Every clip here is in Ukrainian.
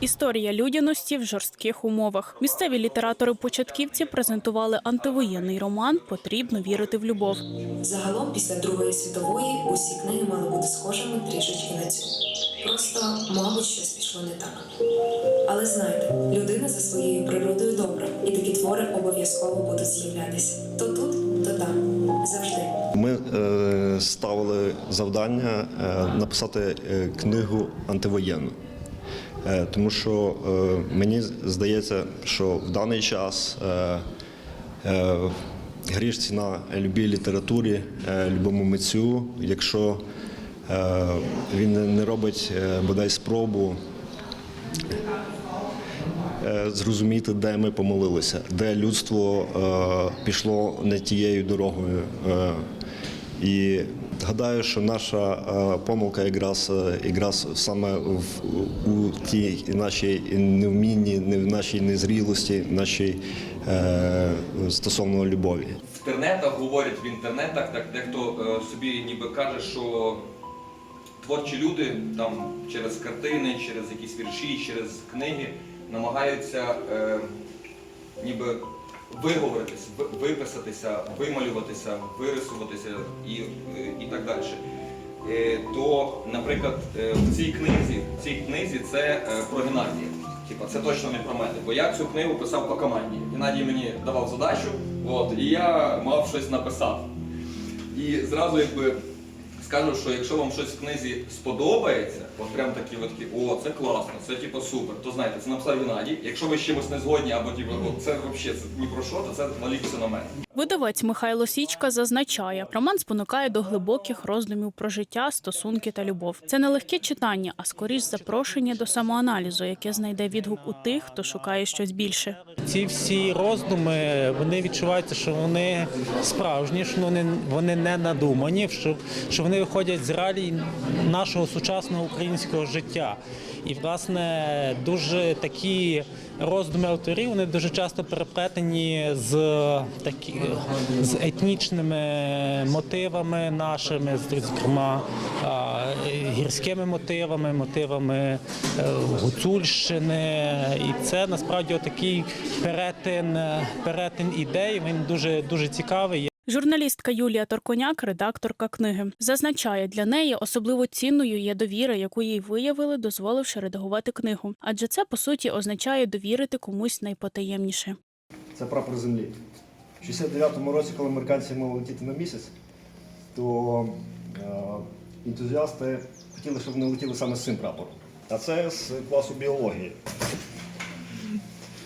Історія людяності в жорстких умовах. Місцеві літератори-початківці презентували антивоєнний роман Потрібно вірити в любов. Загалом, після Другої світової, усі книги мали бути схожими трішечки на цю. Просто, мабуть, щось пішло не так. Але знайте, людина за своєю природою добра, і такі твори обов'язково будуть з'являтися. То тут, то там. Завжди. Ми е, ставили завдання е, написати е, книгу антивоєнну. Е, тому що е, мені здається, що в даний час е, е, гріш ціна любій літературі, любому митцю, якщо він не- робить бодай спробу зрозуміти, де ми помилилися, де людство пішло не тією дорогою. І гадаю, що наша е, помилка якраз, е, якраз саме в, у тій нашій невмінні, не в нашій незрілості, нашій е, стосовно любові. В інтернетах говорять в інтернетах, так дехто е, собі ніби каже, що творчі люди там через картини, через якісь вірші, через книги намагаються е, ніби виговоритись, виписатися, вималюватися, вирисуватися і, е, і так далі. Е, То, наприклад, е, в цій книзі, в цій книзі це про Геннадія. Типа, це точно не про мене, бо я цю книгу писав по команді. Геннадій мені давав задачу, от, і я мав щось написати. І зразу якби скажу, що якщо вам щось в книзі сподобається, от прям такі такі, о, це класно, це типу супер, то знаєте, це написав Геннадій. Якщо ви з чимось не згодні, або типу, це взагалі це ні про що, то це наліпся на мене. Видавець Михайло Січка зазначає, роман спонукає до глибоких роздумів про життя, стосунки та любов. Це не легке читання, а скоріш запрошення до самоаналізу, яке знайде відгук у тих, хто шукає щось більше. Ці всі роздуми вони відчуваються, що вони справжні, що вони, вони не надумані, що, що вони виходять з реалій нашого сучасного українського життя. І, власне, дуже такі роздуми авторів вони дуже часто переплетені з такі з етнічними мотивами нашими, зокрема гірськими мотивами, мотивами е, гуцульщини. І це насправді такий перетин, перетин ідей. Він дуже дуже цікавий. Журналістка Юлія Торконяк, редакторка книги, зазначає, для неї особливо цінною є довіра, яку їй виявили, дозволивши редагувати книгу. Адже це по суті означає довірити комусь найпотаємніше. Це прапор землі. У 69-му році, коли американці мали летіти на місяць, то е, ентузіасти хотіли, щоб вони летіли саме з цим прапором. А це з класу біології.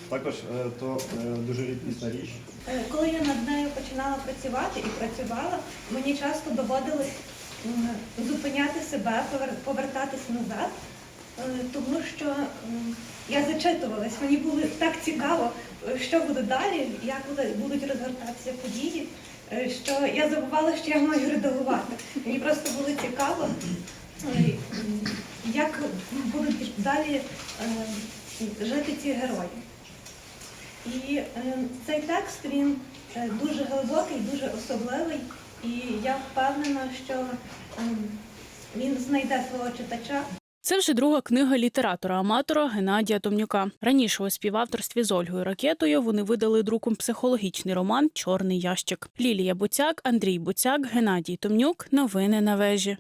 Також е, то е, дуже рідкісна річ. Е, Коли я над нею починала працювати і працювала, мені часто доводилось зупиняти себе, повер- повертатись назад, е, тому що я зачитувалась, мені було так цікаво, е, що буде далі, як будуть розгортатися події, що я забувала, що я маю редагувати. Мені просто було цікаво, як будуть далі жити ці герої. І е, цей текст він е, дуже глибокий, дуже особливий, і я впевнена, що е, він знайде свого читача. Це вже друга книга літератора-аматора Геннадія Томнюка. Раніше у співавторстві з Ольгою Ракетою вони видали друком психологічний роман Чорний ящик. Лілія Буцяк, Андрій Буцяк, Геннадій Томнюк. Новини на вежі.